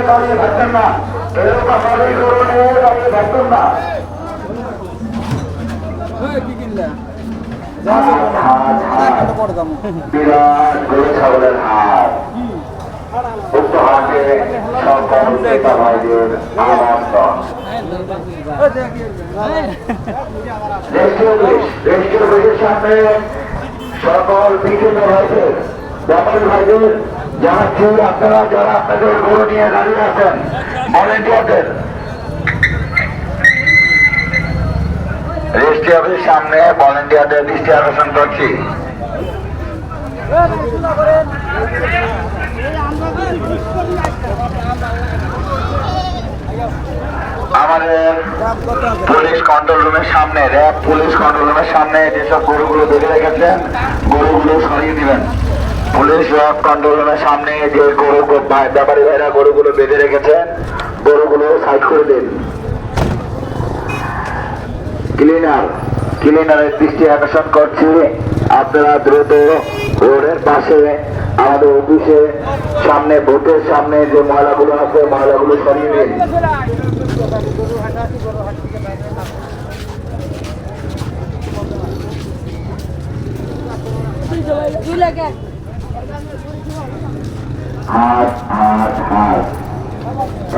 দাঁড়িয়ে থাকবেন না কামারি গরু দাঁড়িয়ে থাকবেন না বিরাট গরু ছাগলের হাট উক্ত হাটে সকল ক্রেতা ভাইদের আমন্ত্রণ রেস্টিও ব্রিজ সামনে সকল বিকৃত ভাইদের ব্যাপারী ভাইদের জানাচ্ছি আপনারা, যারা আপনাদের গরু নিয়ে দাঁড়িয়ে আছেন ভলেন্টিয়ারদের রেস্টি অফিসের সামনে ভলেন্টিয়ারদের দৃষ্টি আকর্ষণ করছি। আমাদের পুলিশ কন্ট্রোল রুমের সামনে র্যাব পুলিশ কন্ট্রোল রুমের সামনে যেসব গরুগুলো বেঁধে রেখেছেন, গরুগুলো সরিয়ে দিবেন। পুলিশ কন্ট্রোল সামনে যে গরু ব্যাপারী ভাইরা গরুগুলো বেঁধে রেখেছেন, গরুগুলো সাইড করে দিন। ক্লিনার, ক্লিনারের দৃষ্টি আকর্ষণ করছি। আপনারা দ্রুত রোডের পাশে আমাদের অফিসে সামনে ভোটের সামনে যে ময়লাগুলো আছে, ময়লাগুলো সরিয়ে দিন হাট হাত হাত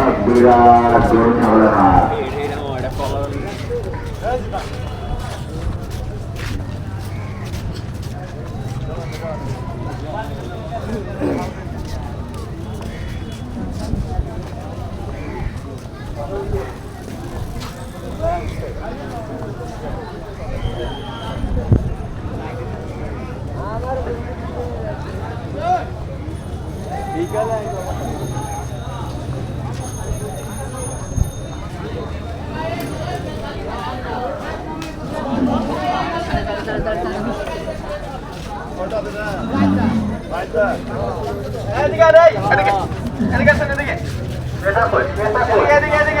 এক বিরাট গরু ছাগলের হাট মল্টিপার্কের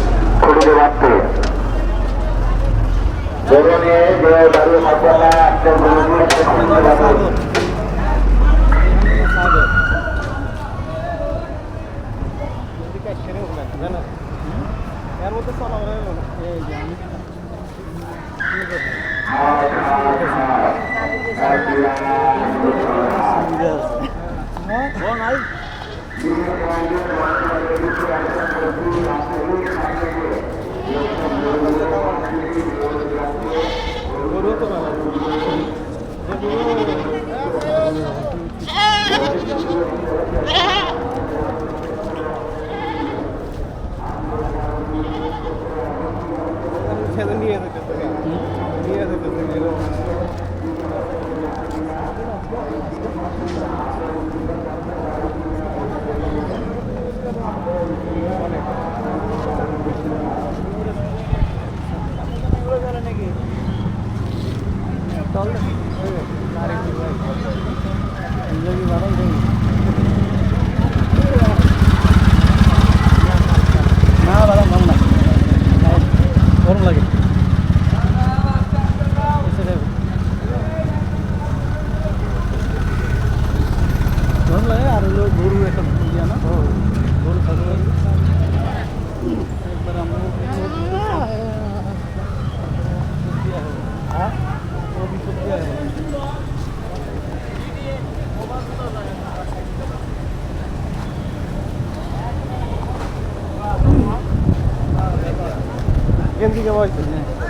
খুঁটিতে রাখতে গরু নিয়ে যে না আপনার গরুগুলো Gracias. আর হলো গরু এখন গরু থাকবে 縁起が悪いですね。